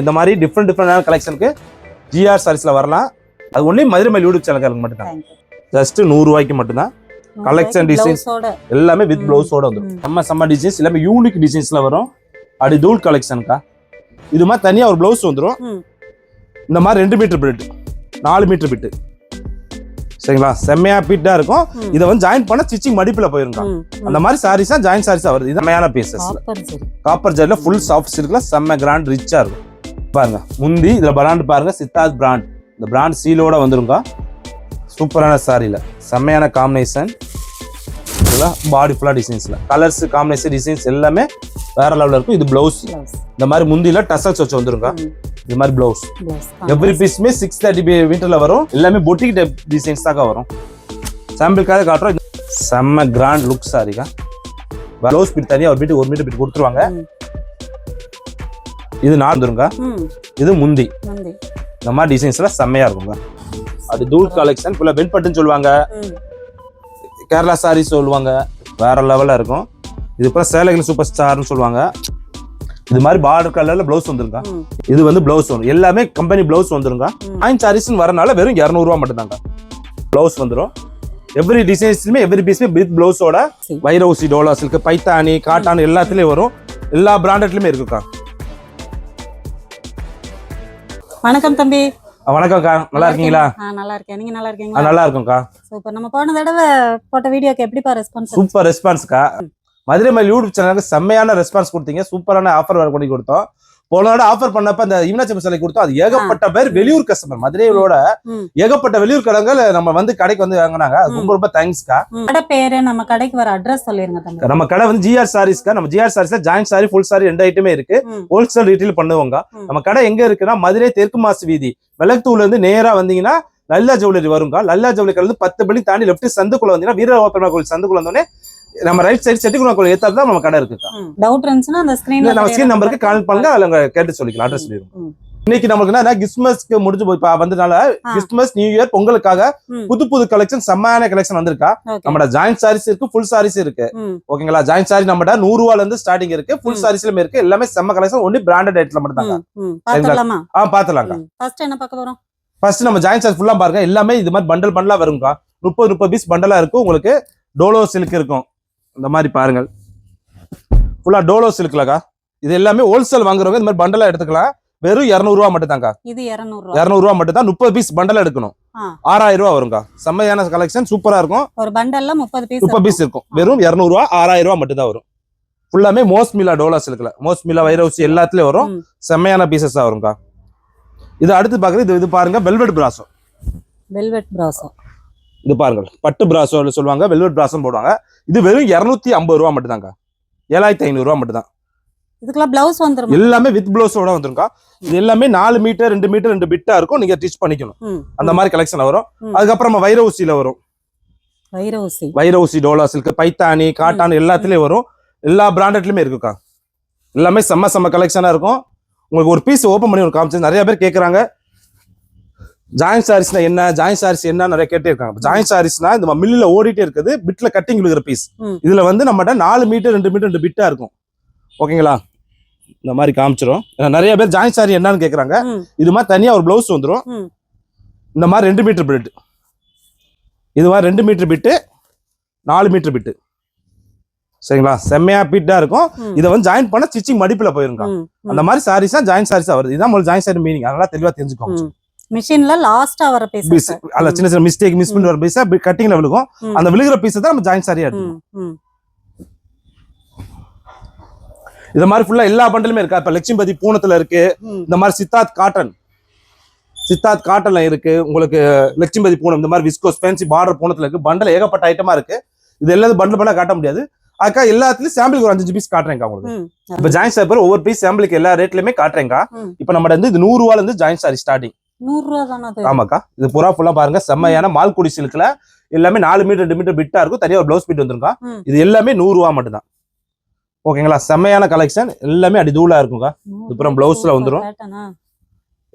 இந்த மாதிரி டிஃப்ரெண்ட் டிஃப்ரெண்டான கலெக்ஷனுக்கு ஜிஆர் சாரீஸ்ல வரலாம் அது ஒன்லி மதுரை மயில் யூடியூப் சேனலுக்கு மட்டும்தான். ஜஸ்ட் நூறு ரூபாய்க்கு மட்டும்தான் designs. Blouse-ஓட. எல்லாமே வித். பிளவுஸோட வந்துடும். செம்ம செம்ம டிசைன்ஸ் எல்லாமே யூனிக் டிசைன்ஸ்ல வரும் அப்படி தூள் கலெக்ஷனுக்கா இது மாதிரி தனியா ஒரு பிளவுஸ் வந்துடும். இந்த மாதிரி ரெண்டு மீட்டர் பிட் நாலு மீட்டர் பிட்டு சரிங்களா செம்மையா பிட்டா இருக்கும். இதை வந்து ஜாயின் பண்ண ஸ்டிச்சிங் மடிப்புல போயிருங்க. அந்த மாதிரி சாரீஸா ஜாயின் சாரீஸா வருது இது செம்மையான பீசஸ். காப்பர் ஜெட்ல ஃபுல் சாஃப்ட் சில்க்ல செம்ம கிராண்ட் ரிச்சா இருக்கும் பாருங்க முந்தி இதுல பிராண்ட் பாருங்க சித்தார்த் பிராண்ட் இந்த பிராண்ட் சீலோட வந்துருங்க. சூப்பரான சாரியில செம்மையான காம்பினேஷன் இதெல்லாம் பாடி ஃபுல்லா டிசைன்ஸ்ல கலர்ஸ் காம்பினேஷன் டிசைன்ஸ் எல்லாமே வேற லெவல்ல இருக்கும். இது பிளவுஸ். இந்த மாதிரி முந்தில டசல்ஸ் வச்சு வந்துருங்க. இது மாதிரி பிளவுஸ். எவ்ரி பீஸுமே சிக்ஸ் தேர்ட்டி மீட்டர்ல வரும். எல்லாமே பொட்டிக் டைப் டிசைன்ஸ் தாங்க வரும். சாம்பிளுக்காக காட்டுறோம். செம்ம கிராண்ட் லுக் சாரிக்கா ப்ளவுஸ் பிட் தனியாக ஒரு மீட்டர் ஒரு மீட்டர் பிட் கொடுத்துருவாங்க. இது ம், இது முந்தி. இந்த மாதிரி டிசைன்ஸ்ல செம்மையா இருக்குங்க. அது தூள் கலெக்ஷன் ஃபுல்லாக வெண்பட்டுன்னு சொல்லுவாங்க. கேரளா சாரி சொல்லுவாங்க. வேற லெவலில் இருக்கும். இது அப்புறம் சேலகிரி சூப்பர் ஸ்டார்னு சொல்லுவாங்க. இது மாதிரி பார்டர் கலர்ல பிளவுஸ் வந்துருங்க. இது வந்து பிளவுஸ் வரும் எல்லாமே கம்பெனி பிளவுஸ் வந்துருங்க. ஆயின் சாரீஸ்னு வரனால வெறும் இரநூறுவா மட்டும்தாங்க. பிளவுஸ் வந்துடும் எவ்ரி டிசைன்ஸ்லுமே எவ்ரி பீஸ்மே வித் பிளவுஸோட. வைரவுசி டோலா சில்க் பைத்தானி காட்டான் எல்லாத்துலயும் வரும். எல்லா பிராண்டட்லயுமே இருக்குக்கா. வணக்கம் தம்பி. வணக்கம்க்கா. நல்லா இருக்கீங்களா? நல்லா இருக்கேன். நீங்க நல்லா அஹ் இருக்கீங்களா நல்லா இருக்கும்க்கா. சூப்பர். நம்ம போன தடவை போட்ட வீடியோக்கு எப்படிப்பா ரெஸ்பான்ஸ் சூப்பர் ரெஸ்பான்ஸ்க்கா மதுரை மயில் யூடியூப் சேனலுக்கு செம்மையான ரெஸ்பான்ஸ் கொடுத்தீங்க. சூப்பரான ஆஃபர் வேற பண்ணி கொடுத்தோம். போன தடவை ஆஃபர் பண்ணப்ப அந்த ஈவனாச்சம் சிலை கொடுத்தோம். அது ஏகப்பட்ட பேர் வெளியூர் கஸ்டமர் மதுரையோட. ஏகப்பட்ட வெளியூர் கடங்கள் நம்ம வந்து கடைக்கு வந்து வாங்கினாங்க. ரொம்ப ரொம்ப தேங்க்ஸ்க்கா கடை பேரு நம்ம கடைக்கு வர அட்ரஸ் சொல்லிருங்க நம்ம கடை வந்து ஜிஆர் சாரீஸ்க்கா நம்ம ஜிஆர் சாரீஸ்ல ஜாயிண்ட் சாரி ஃபுல் சாரி ரெண்டு ஐட்டமே இருக்கு. ஹோல்சேல் ரீட்டைல் பண்ணுவாங்க. நம்ம கடை எங்க இருக்குன்னா மதுரை தெற்கு மாசு வீதி. விளக்குத்தூர்ல இருந்து நேரா வந்தீங்கன்னா லல்லா ஜவுளரி வருங்க லல்லா ஜவுளரி இருந்து பத்து மணி தாண்டி லெஃப்ட் சந்துக்குள்ள வந்தீங்கன்னா வீர ஓப்பனா கோயில் சந்துக்குள்ள வந்தோடனே நம்ம ரைட் சைடு செட்டிக்குள்ள கோயில் ஏத்தாப்புல தான் நம்ம கடை இருக்குக்கா ம். டவுட் இருந்துச்சுன்னா அந்த இல்ல ஸ்கிரீன்ல நம்ம ஸ்கிரீன் நம்பருக்கு கால் பண்ணுங்க அதுல அங்க கேட்டு சொல்லிக்கலாம் அட்ரஸ் சொல்லிடுவோம். இன்னைக்கு நம்மளுக்கு என்ன கிறிஸ்மஸ்க்கு முடிஞ்சு போய் பா- வந்ததுனால ஆ. கிறிஸ்மஸ் நியூ இயர் பொங்கலுக்காக. புது புது கலெக்ஷன் செம்மையான கலெக்ஷன் வந்திருக்கா. நம்மட ஜாயிண்ட் சாரீஸ் இருக்கு ஃபுல் சாரீஸ் இருக்கு. ஓகேங்களா? ஜாயிண்ட் சாரி நம்மட நூறு ரூபால இருந்து ஸ்டார்டிங் இருக்கு ஃபுல். சாரீஸ்லயும் இருக்கு எல்லாமே செம்ம கலெக்ஷன் ஒன்லி பிராண்டட் ஐட்ல மட்டும் தாங்க ஆ பாத்துலாங்க ஃபர்ஸ்ட் என்ன பார்க்க போறோம்? ஃபர்ஸ்ட் நம்ம ஜாயிண்ட் சாரி ஃபுல்லா பாருங்க எல்லாமே இது மாதிரி பண்டல் பண்டலா வரும்க்கா. முப்பது முப்பது பீஸ் பண்டலா இருக்கும் உங்களுக்கு டோலோ சில்க் இருக்கும். இந்த மாதிரி பாருங்க ஃபுல்லா டோலோ சில்க்லக்கா இது எல்லாமே ஹோல்சேல் வாங்குறவங்க இந்த மாதிரி பண்டலா எடுத்துக்கலாம். வெறும் இரநூறுவா மட்டும் தாங்க இது 200 ரூபா. இரநூறுவா மட்டும் தான் முப்பது பீஸ் பண்டல் எடுக்கணும். ஆறாயிரம் ரூபா வரும்க்கா. செம்மையான கலெக்ஷன் சூப்பரா இருக்கும். ஒரு பண்டல்ல முப்பது பீஸ் முப்பது பீஸ் இருக்கும். வெறும் இரநூறுவா ஆறாயிரம் ரூபா மட்டும் தான் வரும். ஃபுல்லாமே மோஸ்மிலா டோலா சில்க்ல மோஸ்மிலா வைரவுசி எல்லாத்துலயும் வரும். செம்மையான பீசஸ் தான் வரும்க்கா. இது அடுத்து பாக்குறது இது இது பாருங்க வெல்வெட் பிராசோ வெல்வெட் பிராசோ இது பாருங்க பட்டு பிராசோ சொல்லுவாங்க. வெல்வெட் பிராசம் போடுவாங்க. இது வெறும் இரநூத்தி ஐம்பது ரூபா மட்டும் தாங்க ஏழாயிரத்தி ஐநூறு ரூபா மட்டும் தான் இதுக்கெல்லாம் பிளவுஸ் வந்துரும்? எல்லாமே வித் பிளவுஸோட வந்துருக்கா இது எல்லாமே நாலு மீட்டர் ரெண்டு மீட்டர் ரெண்டு பிட்டா இருக்கும். நீங்க ஸ்டிச் பண்ணிக்கணும். அந்த மாதிரி கலெக்ஷன் வரும். அதுக்கப்புறம் வைர ஊசியில வரும். வைர ஊசி. வைர ஊசி டோலா சில்க் பைத்தானி காட்டான் எல்லாத்துலயும் வரும். எல்லா பிராண்டட்லயுமே இருக்குக்கா. எல்லாமே செம்ம செம்ம கலெக்ஷனா இருக்கும். உங்களுக்கு ஒரு பீஸ் ஓப்பன் பண்ணி ஒரு காமிச்சு நிறைய பேர் கேக்குறாங்க. ஜாயின் சாரீஸ்னா என்ன? ஜாயின் சாரீஸ் என்ன நிறைய கேட்டே இருக்காங்க. ஜாயின் சாரீஸ்னா இந்த மில்லில் ஓடிட்டே இருக்குது. பிட்ல கட்டிங் விழுகிற பீஸ். இதுல வந்து நம்மகிட்ட நாலு மீட்டர் ரெண்டு மீட்டர் ரெண்டு பிட்டா இருக்கும். ஓகேங்களா இந்த மாதிரி காமிச்சிரும். நிறைய பேர் ஜாயின் சாரி என்னன்னு கேக்குறாங்க. இது மாதிரி தனியா ஒரு பிளவுஸ் வந்துரும். ம். இந்த மாதிரி ரெண்டு மீட்டர் பிட் இது மாதிரி ரெண்டு மீட்டர் பிட்டு நாலு மீட்டர் பிட்டு சரிங்களா? செம்மையா பிட்டா இருக்கும். இதை வந்து ஜாயின் பண்ண ஸ்டிச்சிங் மடிப்புல போயிருங்க. அந்த மாதிரி சாரீஸ் தான் ஜாயின் சாரீஸா வருது. இதான் ஜாயின் சாரி மீனிங் அதெல்லாம் தெளிவா தெரிஞ்சுக்கோங்க. மிஷின்ல லாஸ்டா வர பீஸ் அல்ல சின்ன சின்ன மிஸ்டேக் மிஸ் பண்ணி வர பீஸா கட்டிங்ல விழுகும். அந்த விழுகிற பீஸ் தான் நம்ம ஜாயின் சாரியா எடுக்கணும். இந்த மாதிரி ஃபுல்லா எல்லா பண்டலுமே இருக்கா? இப்ப லட்சுமிபதி பூனத்துல இருக்கு. இந்த மாதிரி சித்தார்த் காட்டன். சித்தார்த் காட்டன்ல இருக்கு. உங்களுக்கு லட்சுமிபதி பூனம் இந்த மாதிரி விஸ்கோஸ் ஃபேன்சி பார்டர் பூனத்துல இருக்கு. பண்டல் ஏகப்பட்ட ஐட்டமா இருக்கு. இது எல்லாத்தையும் பண்டல் பண்ணா காட்ட முடியாது. அக்கா எல்லாத்துலயும் சாம்பிளுக்கு ஒரு அஞ்சு பீஸ் காட்டுறேங்க உங்களுக்கு. இப்ப ஜாயின் சாரி ஒவ்வொரு பீஸ் சாம்பிளுக்கு எல்லா ரேட்லயுமே காட்டுறேங்க. இப்ப நம்ம வந்து இது நூறு ரூபால இருந்து ஜாயின் சாரி ஸ்டார்டிங் தானே ஆமாக்கா இது புறா ஃபுல்லா பாருங்க செம்மையான மால்குடி சில்க்ல எல்லாமே நாலு மீட்டர் ரெண்டு மீட்டர் பிட்டா இருக்கும் தனியா ஒரு பிளவுஸ் பிட் வந்துருக்கா. இது எல்லாமே நூறு ரூபா மட்டும்தான் ஓகேங்களா செம்மையான கலெக்ஷன் எல்லாமே அடி தூளா இருக்குங்க நூறு அப்புறம் ரூபா blouse ல super வந்துரும். pattern ஆ?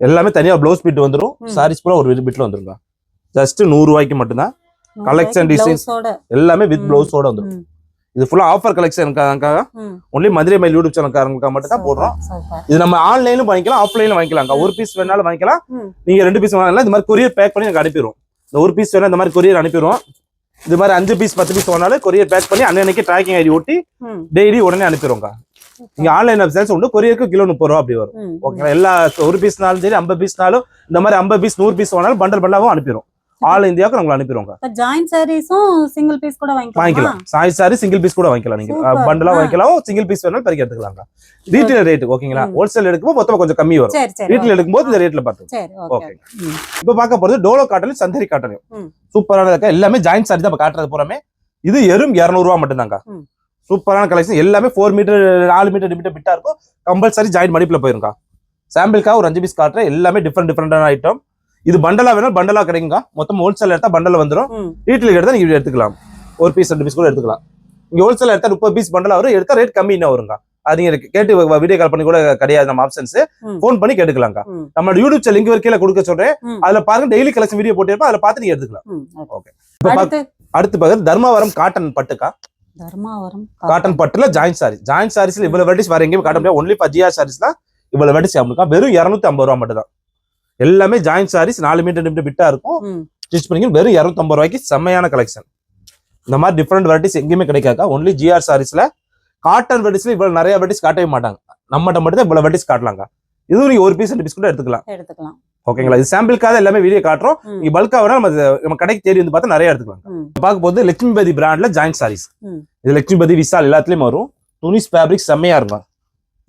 எல்லாமே தனியா பிளவுஸ் பிட் வந்துரும் ம். சாரீஸ் பூரா ஒரு பிட்ல வந்துருங்க ஜஸ்ட் நூறு ரூபாய்க்கு மட்டும்தான் blouse ஓட. எல்லாமே வித். பிளவுஸோட வந்துரும் ம். இது ஃபுல்லா ஆஃபர் கலெக்ஷனுக்காக ஒன்லி மதுரை மைல் யூடியூப் சேனல்காரங்களுக்காக மட்டும் தான் போடுறோம். இது நம்ம ஆன்லைனும் வாங்கிக்கலாம் ஆஃப்லைனும் வாங்கிக்கலாம்க்கா ஒரு பீஸ் வேணாலும் வாங்கிக்கலாம். நீங்க ரெண்டு பீஸ் வாங்கலாம் இந்த மாதிரி கொரியர் பேக் பண்ணி நாங்க அனுப்பிடுவோம். இந்த ஒரு பீஸ் வேணா இந்த மாதிரி கொரியர் அனுப்பிடுவோம். இது மாதிரி அஞ்சு பீஸ் பத்து பீஸ் வாங்கினாலும் கொரியர் பேக் பண்ணி அன்னன்னைக்கு ட்ராக்கிங் ஐடி ஒட்டி ம். டெய்லி உடனே அனுப்பிடுவோம்க்கா. நீங்க ஆன்லைன் வெப்சைட்ஸ் உண்டு கொரியருக்கு கிலோ முப்பது ரூபா அப்படி வரும். ஓகேங்களா? எல்லா ஒரு பீஸ்னாலும் சரி ஐம்பது பீஸ்னாலும் இந்த மாதிரி ஐம்பது பீஸ் நூறு பீஸ் வாங்கினாலும் பண்டல் பண்டலாவும் அனுப்பிடுவோம். ஆல் இந்தியாவுக்கு நாங்க அனுப்பிடுவோங்க. ஜாயிண்ட் சாரீஸும் சிங்கிள் பீஸ் கூட வாங்கிக்கலாம். வாங்கிக்கலாம். சாய் சாரி சிங்கிள் பீஸ் கூட வாங்கிக்கலாம் நீங்க. பண்டலா. வாங்கிக்கலாம். சிங்கிள் பீஸ் வேணாலும் பெருக்கி எடுத்துக்கலாங்க ரீட்டைல் ரேட் ஓகேங்களா. ஹோல்சேல் எடுக்கும்போது மொத்தமா கொஞ்சம் கம்மி வரும். ரீட்டைல் எடுக்கும்போது இந்த ரேட்ல பார்த்து சரி ஓகே இப்போ பார்க்க போறது டோலோ காட்டன் சந்தரி காட்டன் ம். சூப்பரான எல்லாமே ஜாயிண்ட் சாரி தான் காட்டுறது பூராமே. இது எறும் இரநூறுவா மட்டும்தாங்க. சூப்பரான கலெக்ஷன் எல்லாமே ஃபோர் மீட்டர் நாலு மீட்டர் மீட்டர் பிட்டா இருக்கும். கம்பல்சரி ஜாயிண்ட் மடிப்புல போயிருக்கா சாம்பிளுக்காக ஒரு அஞ்சு பீஸ் காட்டுறேன் எல்லாமே டிஃப்ரெண்ட் டிஃப்ரெண்டான ஐட்டம் இது பண்டலா வேணாலும் பண்டலா கிடைக்குங்க மொத்தம் ஹோல்சேல் எடுத்தா பண்டல் வந்துடும் ரீட்டைல் எடுத்தா நீங்க எடுத்துக்கலாம். ஒரு பீஸ் ரெண்டு பீஸ் கூட எடுத்துக்கலாம். இங்க ஹோல்சேல் எடுத்தா முப்பது பீஸ் பண்டலா வரும். எடுத்தா ரேட் கம்மி என்ன வருங்க அது நீங்க கேட்டு வீடியோ கால் பண்ணி கூட கிடையாது நம்ம ஆப்ஷன்ஸ் ம். ஃபோன் பண்ணி கேட்டுக்கலாங்க ம். நம்ம யூடியூப் லிங்க் கீழே கொடுக்க சொல்றேன். அதுல பாருங்க டெய்லி கலெக்ஷன் வீடியோ போட்டிருப்போம். அதுல பார்த்து நீங்க எடுத்துக்கலாம். ஓகே. அடுத்து? பார்க்கறது தர்மாவரம் காட்டன் பட்டுக்கா? தர்மாவரம் காட்டன் பட்டுல ஜாயிண்ட் சாரி ஜாயிண்ட் சாரீஸ்ல இவ்வளவு வெரைட்டிஸ் வேற எங்கேயும் காட்ட முடியாது. ஒன்லி ஃபார் ஜிஆர் சாரீஸ் தான் இவ்வளவு வெரைட்டிஸ் நம்மளுக்கா வெறும் இரநூத்தி ஐம்பது ரூபா மட்டும் தான் எல்லாமே ஜாயிண்ட் சாரீஸ் நாலு மீட்டர் நிமிடம் பிட்டா இருக்கும். ஸ்டிச் பண்ணி வெறும் இரநூத்தி ஐம்பது ரூபாய்க்கு செம்மையான கலெக்ஷன் இந்த மாதிரி டிஃப்ரெண்ட் வெரைட்டிஸ் எங்கேயுமே கிடைக்காக்கா ஒன்லி ஜிஆர் சாரீஸ்ல காட்டன் வெரைட்டிஸ்ல இவ்வளவு நிறைய வெரைட்டிஸ் காட்டவே மாட்டாங்க. நம்மகிட்ட மட்டும் தான் இவ்வளவு வெரைட்டிஸ் காட்டலாங்க. இதுவும் நீங்க ஒரு பீஸ் ரெண்டு பீஸ் கூட எடுத்துக்கலாம். எடுத்துக்கலாம். ஓகேங்களா இது சாம்பிளுக்காக எல்லாமே வீடியோ காட்டுறோம். நீங்க பல்கா வேணா நம்ம கடைக்கு தேடி வந்து பார்த்தா நிறைய எடுத்துக்கலாம் பார்க்க போது லட்சுமிபதி பிராண்ட்ல ஜாயிண்ட் சாரீஸ். இது லட்சுமிபதி விசால் எல்லாத்துலயும் வரும். துணிஸ் ஃபேப்ரிக் செம்மையா இருக்கும்.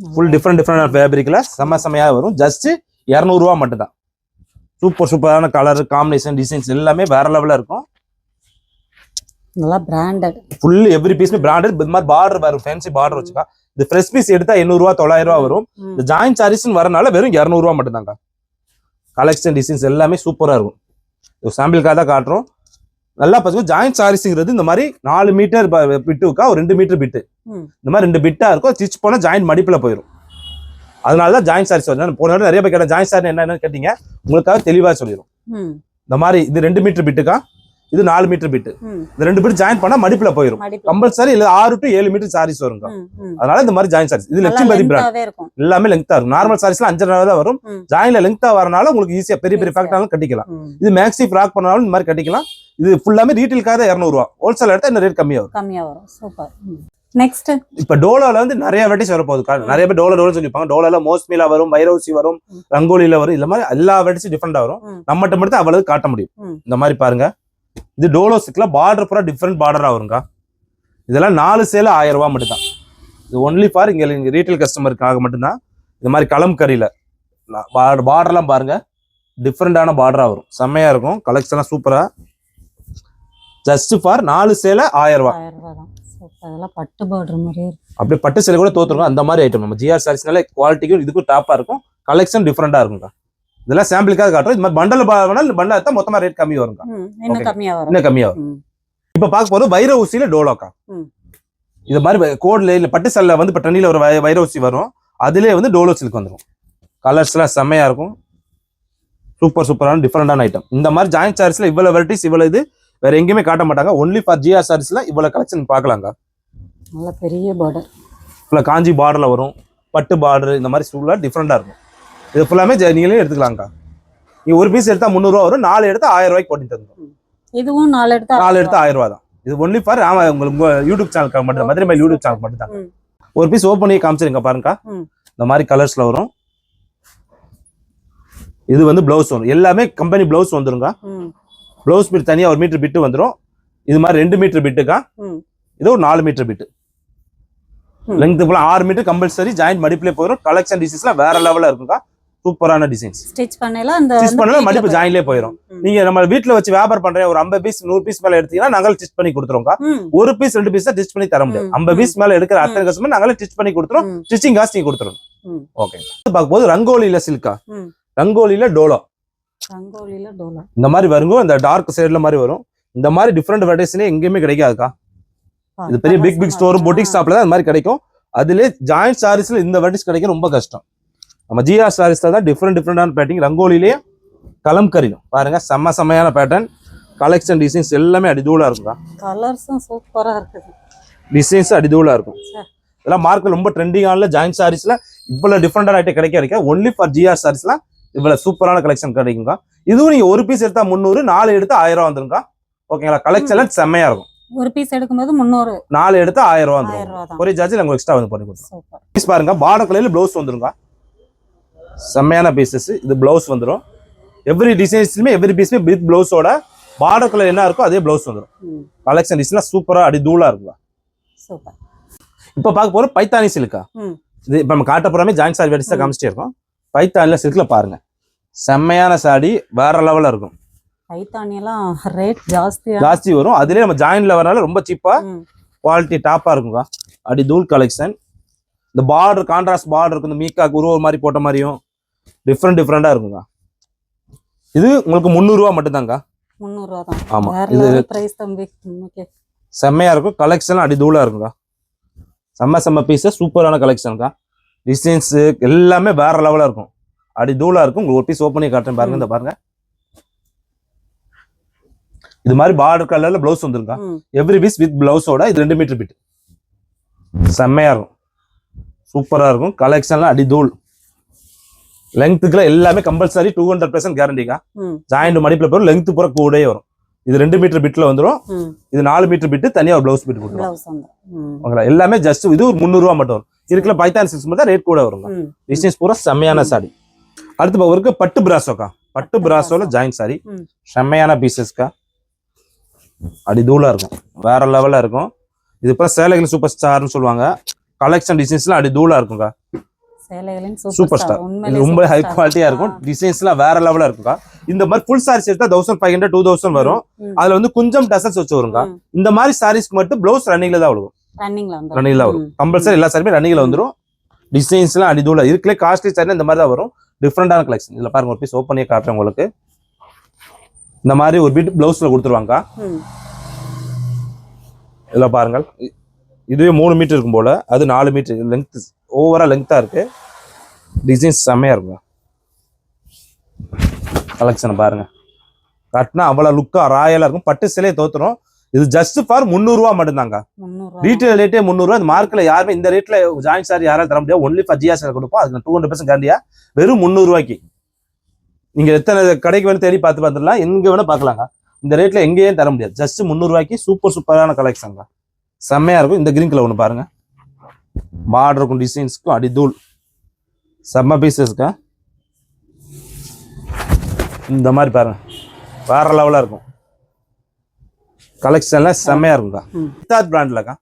ஃபுல் டிஃப்ரெண்ட் டிஃப்ரெண்ட் ஃபேப்ரிக்ல செம்ம செம்மையா வரும். ஜஸ்ட் இரநூறுவா மட்டும் தான் சூப்பர் சூப்பரான கலர் காம்பினேஷன் டிசைன்ஸ் எல்லாமே வேற லெவல்ல இருக்கும். நல்லா பிராண்டட் ஃபுல் எவ்ரி பீஸ்மே பிராண்டட் இந்த மாதிரி பார்டர் வரும் ஃபேன்சி பார்டர் வச்சுக்கா. இது ஃப்ரெஷ் பீஸ் எடுத்தா எண்ணூறுவா தொள்ளாயிரம் ரூபா வரும். இந்த ஜாயிண்ட் சாரீஸ்னு வரனால வெறும் இரநூறுவா மட்டும் தாங்க கலெக்ஷன் டிசைன்ஸ் எல்லாமே சூப்பரா இருக்கும். இது சாம்பிளுக்காக தான் காட்டுறோம். நல்லா பாத்துக்கோ ஜாயிண்ட் சாரீஸ்ங்கிறது இந்த மாதிரி நாலு மீட்டர் பிட்டுக்கா ஒரு ரெண்டு மீட்டர் பிட்டு. இந்த மாதிரி ரெண்டு பிட்டா இருக்கும். ஸ்டிச் பண்ணா ஜாயிண்ட் மடிப்புல போயிடும் அதனால தான் ஜாயிண்ட் சாரீஸ் நான் போன நிறைய பேர் கேட்ட ஜாயிண்ட் சாரி என்னன்னு கேட்டீங்க? உங்களுக்காக தெளிவா சொல்லிடும். இந்த மாதிரி இது ரெண்டு மீட்டர் பிட்டுக்கா இது நாலு மீட்டர் பிட்டு இந்த ரெண்டு பிட் ஜாயின் பண்ணா மடிப்புல போயிடும் கம்பல்சரி இல்ல ஆறு டு ஏழு மீட்டர் சாரீஸ் வருங்க. அதனால இந்த மாதிரி ஜாயின் சாரீஸ் இது நல்லா லட்சுமிபதி பிராண்ட் எல்லாமே லெங்தா இருக்கும். நார்மல் சாரீஸ்ல அஞ்சரை தான் வரும். ஜாயின்ல லெங்தா வரனால உங்களுக்கு ஈஸியா பெரிய பெரிய. ஃபேக்டாலும் கட்டிக்கலாம். இது மேக்ஸி ஃப்ராக் பண்ணாலும் இந்த மாதிரி கட்டிக்கலாம். இது ஃபுல்லாமே ரீட்டெயிலுக்காக தான் இரநூறுவா. ஹோல்சேல் எடுத்தா இந்த ரேட் கம்மியா வரும்? கம்மியா வரும். சூப்பர். நெக்ஸ்ட் இப்ப டோலால வந்து நிறைய வெரைட்டிஸ் வர போகுது. கா- நிறைய பேர் டோலா டோலா சொல்லிப்பாங்க. டோலால மோஸ்ட்மிலா வரும் வைரவுசி வரும் ம். ரங்கோலில வரும். இந்த மாதிரி எல்லா வெரைட்டிஸும் டிஃப்ரெண்டா வரும். நம்மகிட்ட மட்டும் அவ்வளவு காட்ட முடியும். இந்த மாதிரி பாருங்க. இது டோலோஸுக்குல பார்டர் பூரா டிஃப்ரெண்ட் பார்டரா வருங்க இதெல்லாம் நாலு சேல ஆயிரம் ரூபாய் மட்டும் தான். இது ஒன்லி ஃபார் இங்க இங்க ரீட்டைல் கஸ்டமருக்காக மட்டும்தான் இந்த மாதிரி கலம்கரியில பார்டர்லாம் பாருங்க. டிஃப்ரெண்டான பார்டரா வரும். செம்மையா இருக்கும். கலெக்ஷன்லாம் சூப்பரா ஜஸ்ட் ஃபார் நாலு சேல ஆயிரம் ரூபாய் அதெல்லாம் பட்டு பார்டர் மாதிரியே இருக்கு. அப்படியே பட்டு சேலை கூட தோத்துருக்கும். அந்த மாதிரி ஐட்டம் நம்ம ஜிஆர் சாரீஸ்னால குவாலிட்டிக்கும் இதுக்கும் டாப்பா இருக்கும். கலெக்ஷன் டிஃப்ரெண்டா இருக்குங்க இதெல்லாம் சாம்பிளுக்காக காட்டுறோம். இது மாதிரி பண்டல் வேணாலும் பண்டல் எடுத்தா மொத்தமா ரேட் கம்மி வருங்க ம் இன்னும். கம்மியா வரும். இன்னும் கம்மியா வரும். இப்ப பார்க்க போது வைர ஊசியில டோலோக்கா. இது மாதிரி கோட்ல இல்ல பட்டு சேலைல வந்து இப்ப தண்ணியில ஒரு வைர ஊசி வரும். அதுலயே வந்து டோலோ சில்க் வந்துடும் கலர்ஸ் எல்லாம் செம்மையா இருக்கும். சூப்பர் சூப்பரான டிஃப்ரெண்டான ஐட்டம் இந்த மாதிரி ஜாயிண்ட் சாரீஸ்ல இவ்வளவு வெரைட்டிஸ் இவ்வளவு இது வேற எங்கேயுமே காட்ட மாட்டாங்க. ஒன்லி ஃபார் ஜிஆர் சாரீஸ்ல இவ்வளவு கலெக்ஷன் பார்க்கலாங்க. நல்ல பெரிய பார்டர் ஃபுல்லாக காஞ்சி பார்டர்ல வரும். பட்டு பார்டர் இந்த மாதிரி ஃபுல்லாக டிஃப்ரெண்டாக இருக்கும். இது ஃபுல்லாமே நீங்களே எடுத்துக்கலாம்க்கா. நீ ஒரு பீஸ் எடுத்தா முந்நூறுவா வரும். நாலு எடுத்தா ஆயிரம் ரூபாய்க்கு போட்டு தந்துடும் இதுவும் நாலு எடுத்தா நாலு எடுத்தா ஆயிரம் ரூபா தான். இது ஒன்லி ஃபார் ஆமா உங்களுக்கு உங்க யூடியூப் சேனலுக்கு மட்டும் மதுரை மைல் யூடியூப் சேனல் மட்டும் தான். ஒரு பீஸ் ஓப்பன் பண்ணி காமிச்சிருங்க பாருங்கக்கா. இந்த மாதிரி கலர்ஸ்ல வரும். இது வந்து பிளவுஸ் வரும் எல்லாமே கம்பெனி பிளவுஸ் வந்துருங்க பிளவுஸ் பிட் தனியா ஒரு மீட்டர் பிட்டு வந்துரும். இது மாதிரி ரெண்டு மீட்டர் பிட்டுக்கா? இது ஒரு நாலு மீட்டர் பிட்டு. லெங்த் ஃபுல்லாக ஆறு மீட்டர் கம்பல்சரி ஜாயிண்ட் மடிப்புலேயே போயிடும் கலெக்ஷன் டிசைன்ஸ்லாம் வேற லெவலில் இருக்குங்க சூப்பரான டிசைன்ஸ் ஸ்டிச் பண்ணல அந்த ஸ்டிச் பண்ணல மடிப்பு. ஜாயின்லேயே போயிடும். நீங்க நம்ம வீட்ல வச்சு வியாபாரம் பண்றேன் ஒரு ஐம்பது பீஸ் நூறு பீஸ் மேல எடுத்தீங்கன்னா நாங்களே ஸ்டிச் பண்ணி கொடுத்துருவோங்க ம். ஒரு பீஸ் ரெண்டு பீஸ் தான் ஸ்டிச் பண்ணி தர முடியாது. ம், ஐம்பது ம். பீஸ் மேல எடுக்கிற அத்தனை கஸ்டமர் நாங்களே ஸ்டிச் பண்ணி கொடுத்துரும். ம், ஸ்டிச்சிங் காசு நீங்க கொடுத்துரும் ம். ஓகே பார்க்கும்போது ரங்கோலியில சில்கா ரங்கோலியில டோலா. இந்த மாதிரி வருங்க இந்த டார்க் சைடுல மாதிரி வரும். இந்த மாதிரி டிஃப்ரெண்ட் வெரைட்டிஸ்ல எங்கேயுமே கிடைக்காதுக்கா. இது பெரிய பிக் பிக் ஸ்டோர் பொட்டிக் ஸ்டாப்ல தான் இந்த மாதிரி கிடைக்கும். அதுல ஜாயிண்ட் சாரீஸ்ல இந்த வெரைட்டிஸ் கிடைக்க ரொம்ப கஷ்டம். நம்ம ஜிஆர் சாரீஸ்ல தான் டிஃப்ரெண்ட் டிஃப்ரெண்டான பேட்டிங் ரங்கோலிலேயே கலம்கரியும் பாருங்க செம்ம செம்மையான பேட்டர்ன் கலெக்ஷன் டிசைன்ஸ் எல்லாமே அடிதூளா இருக்குங்க கலர்ஸும் சூப்பரா இருக்குது. டிசைன்ஸ் அடிதூளா இருக்கும். இதெல்லாம் மார்க்கெட் ரொம்ப ட்ரெண்டிங்கான ஜாயின் சாரீஸ்ல இவ்வளவு டிஃப்ரெண்டான ஐட்டம் கிடைக்க கிடைக்க ஒன்லி ஃபார் ஜிஆர் சாரீஸ்லாம் இவ்வளவு சூப்பரான கலெக்ஷன் கிடைக்குங்க இதுவும் நீங்க ஒரு பீஸ் எடுத்தா முந்நூறு நாலு எடுத்தா ஆயிரம் ரூபா வந்துருங்க ஓகேங்களா கலெக்ஷன் செம்மையா இருக்கும். ஒரு பீஸ் எடுக்கும்போது முந்நூறு. நாலு எடுத்தா ஆயிரம் ரூபா தான். ஒரே சார்ஜ் உங்களுக்கு எக்ஸ்ட்ரா வந்து பண்ணி கொடுத்துரும். சூப்பர். பீஸ் பாருங்க. பார்டர் கலர்ல ப்ளவுஸ் வந்துருங்க செம்மையான பீசஸ் இது ப்ளவுஸ் வந்துரும். எவ்ரி டிசைன்ஸ்லுமே எவ்ரி பீஸ்மே வித் ப்ளவுஸோட பார்டர் கலர் என்ன இருக்கோ அதே ப்ளவுஸ் வந்துரும். ம். கலெக்ஷன் டிசைன்லாம் சூப்பரா அடி தூளா இருக்குங்க சூப்பர். இப்போ பார்க்க போறோம் பைத்தானி சில்கா இது இப்போ நம்ம காட்ட போறாமே ஜாயின் சாரி வெடிச்சா காமிச்சிட்டே இருக்கோம். பைத்தானில சில்க்ல பாருங்க. செம்மையான சாடி வேற லெவல்ல இருக்கும். பைத்தானி எல்லாம் ரேட் ஜாஸ்தியா? ஜாஸ்தி வரும். அதுலயே நம்ம ஜாயின்ல வரனால ரொம்ப சீப்பா ம். குவாலிட்டி டாப்பா இருக்குங்க அடி தூள் கலெக்ஷன் இந்த பார்டர் கான்ட்ராஸ்ட் பார்டர் இருக்கும். இந்த மீக்காக்கு உருவ மாதிரி போட்ட மாதிரியும் டிஃப்ரெண்ட் டிஃப்ரெண்டா இருக்குங்க இது உங்களுக்கு முந்நூறுரூவா மட்டும்தாங்க முந்நூறுவா தான் இது- லெவல் பிரைஸ் தம்பி. ஓகே செம்மையா இருக்கும். கலெக்ஷன் அடி தூளா இருக்குங்க செம்ம செம்ம பீஸ் சூப்பரான கலெக்ஷனுக்கா டிசைன்ஸ் எல்லாமே வேற லெவலா இருக்கும். அடி தூளா இருக்கும். உங்களுக்கு ஒரு பீஸ் ஓப்பன் பண்ணி காட்டுறேன் பாருங்க. இந்த பாருங்க. இது மாதிரி பார்டர் கலர்ல பிளவுஸ் வந்துருங்க எவ்ரி பீஸ் வித் பிளவுஸோட இது ரெண்டு மீட்டர் பிட் செம்மையா இருக்கும். சூப்பரா இருக்கும். கலெக்ஷன்லாம் அடி தூள். லெங்த்துக்குலாம் எல்லாமே கம்பல்சரி டூ ஹண்ட்ரட் பர்சன்ட் கேரண்டிங்க ஜாயிண்ட் மடிப்புல போகிற லெங்த் பூரா கூடயே வரும். இது ரெண்டு மீட்டர் பிட்ல வந்துரும். ம். இது நாலு மீட்டர் பிட்டு தனியா ஒரு பிளவுஸ் பிட் கொடுத்துரும் எல்லாமே ஜஸ்ட் இது ஒரு முந்நூறுவா மட்டும் வரும். இருக்கிற பைத்தான் சிக்ஸ் மட்டும் ரேட் கூட வருங்க. ம். பிசினஸ் பூரா செம்மையான சாரி அடுத்து இப்போ இருக்கு பட்டு பிராசோக்கா பட்டு பிராசோல ஜாயின் சாரி. செம்மையான பீசஸ்க்கா அடி தூளா இருக்கும். வேற லெவல்ல இருக்கும். இது இப்போ சேலைகள் சூப்பர் ஸ்டார்னு சொல்லுவாங்க. கலெக்ஷன் டிசைன்ஸ்லாம் அடி தூளா இருக்குங்க சேலைகளின் சூப்பர் ஸ்டார் ரொம்ப ஹை. குவாலிட்டியா இருக்கும். டிசைன்ஸ்லாம் வேற லெவலா இருக்குங்க இந்த மாதிரி ஃபுல் சாரீஸ் எடுத்தா thousand five hundred two thousand வரும். அதுல வந்து கொஞ்சம் டசல்ஸ் வச்சு வருங்க. இந்த மாதிரி சாரீஸ்க்கு மட்டும் பிளவுஸ் ரன்னிங்ல தான் வரும் ரன்னிங்ல வந்து ரன்னிங்ல வரும். கம்பல்சரி எல்லா சாரியுமே ரன்னிங்ல வந்துரும். டிசைன்ஸ்லாம் அடிதூள. இருக்குல்ல காஸ்ட்லி சாரி இந்த மாதிரி தான் வரும். டிஃப்ரெண்டான கலெக்ஷன் இதுல பாருங்க ஒரு பீஸ் ஓப்பன் பண்ணி காட்டுறேன் உங்களுக்கு. இந்த மாதிரி ஒரு பீட் பிளவுஸ்ல கொடுத்துருவாங்க இதுல பாருங்க இ- இதுவே மூணு மீட்டர் இருக்கும் போல. அது நாலு மீட்டர் லென்த் ஓவரா லென்த்தா இருக்கு. டிசைன்ஸ் செம்மையா இருக்கும் கலெக்ஷன் பாருங்க. கட்டினா அவ்வளவு லுக்கா ராயலா இருக்கும். பட்டு சிலையை தோத்துரும். இது ஜஸ்ட் ஃபார் முந்நூறுரூவா மட்டும்தாங்க. முந்நூறுவா. ரீட்டைல் ரேட்டே முந்நூறுவா. இந்த மார்க்கெட்ல யாருமே இந்த ரேட்ல ஜாயின் சாரி யாராலும் தர முடியாது. ஒன்லி ஃபார் சார் கொடுப்போம். அதுக்கு டூ ஹண்ட்ரட் பர்சன்ட் கேண்டியா வெறும் முந்நூறுவாய்க்கு. நீங்க எத்தனை கடைக்கு வேணும் தேடி பார்த்து பார்த்துடலாம். எங்க வேணா பார்க்கலாங்க. இந்த ரேட்ல எங்கேயும் தர முடியாது. ஜஸ்ட் முந்நூறுவாய்க்கு சூப்பர் சூப்பரான கலெக்ஷன்ங்க செம்மையா இருக்கும். இந்த கிரீன் கலர் ஒன்று பாருங்க. பார்டர் இருக்கும் டிசைன்ஸ்க்கும் அடிதூள் செம்ம பீசஸ்க்கா இந்த மாதிரி பாருங்க. வேற லெவலா இருக்கும். கலெக்ஷன்லாம் செம்மையா இருக்கும்க்கா. சித்தார்த் பிராண்ட்லக்கா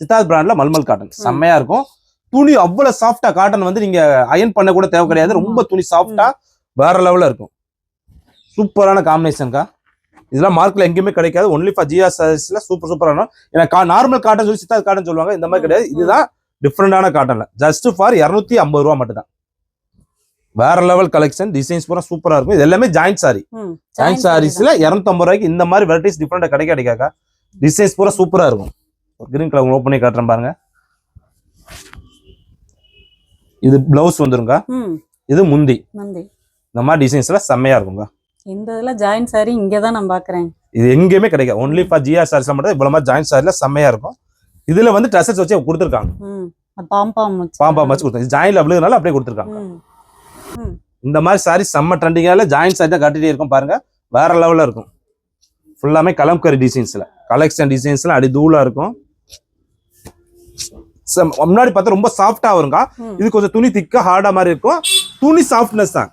சித்தார்த் பிராண்ட்ல மல்மல் காட்டன் செம்மையா இருக்கும். துணி அவ்வளவு சாஃப்டா காட்டன் வந்து நீங்க அயன் பண்ண கூட தேவை கிடையாது. ரொம்ப துணி சாஃப்டா வேற லெவல்ல இருக்கும். சூப்பரான காம்பினேஷன்க்கா இதெல்லாம் மார்க்ல எங்கேயுமே கிடைக்காது. ஒன்லி ஃபார் ஜிஆர் சர்வீஸ்ல சூப்பர் சூப்பரான ஏன்னா நார்மல் காட்டன் சொல்லி சித்தார்த் காட்டன் சொல்லுவாங்க. இந்த மாதிரி கிடையாது. இதுதான் டிஃப்ரெண்டான காட்டன்ல ஜஸ்ட் ஃபார் இரநூத்தி ஐம்பது ரூபா மட்டும் தான் வேற லெவல் கலெக்ஷன் டிசைன்ஸ் பூரா சூப்பரா இருக்கும். இது எல்லாமே ஜாயிண்ட் சாரி ஜாயின் சாரீஸ்ல இரநூத்தம்பது ரூபாய்க்கு இந்த மாதிரி வெரைட்டிஸ் டிஃப்ரெண்டா கிடைக்க கிடைக்காக்கா? டிசைன்ஸ் பூரா சூப்பரா இருக்கும். கிரீன் கலர் ஓப்பன் பண்ணி காட்டுறேன் பாருங்க. இது பிளவுஸ் வந்துருங்க இது முந்தி. இந்த மாதிரி டிசைன்ஸ்ல செம்மையா இருக்குங்க இந்த இதுல ஜாயின் சாரி இங்க தான் நான் பாக்குறேன். இது எங்கேயுமே கிடைக்காது ஒன்லி ஃபார் ஜிஆர் சாரீஸ்ல மட்டும். இவ்வளவு மாதிரி ஜாயின் சாரில செம்மையா இருக்கும். இதுல வந்து ட்ரெஸ்ஸஸ் வச்சு கொடுத்துருக்காங்க. வச்சு பாம்பா வச்சு கொடுத்தாங்க ஜாயின்ல அவ்வளவுனால அப்படியே கொடுத்துருக்காங்க. இந்த மாதிரி சாரி செம்ம ட்ரெண்டிங்கால ஜாயின் சாரி தான் காட்டிட்டே இருக்கும் பாருங்க. வேற லெவல்ல இருக்கும். ஃபுல்லாமே கலம்கரி டிசைன்ஸ்ல கலெக்ஷன் டிசைன்ஸ்ல அடி தூளா இருக்கும். முன்னாடி பார்த்தா ரொம்ப சாஃப்டா வருங்க ம். இது கொஞ்சம் துணி திக்கா ஹார்டா மாதிரி இருக்கும். துணி சாஃப்ட்னஸ் தான்.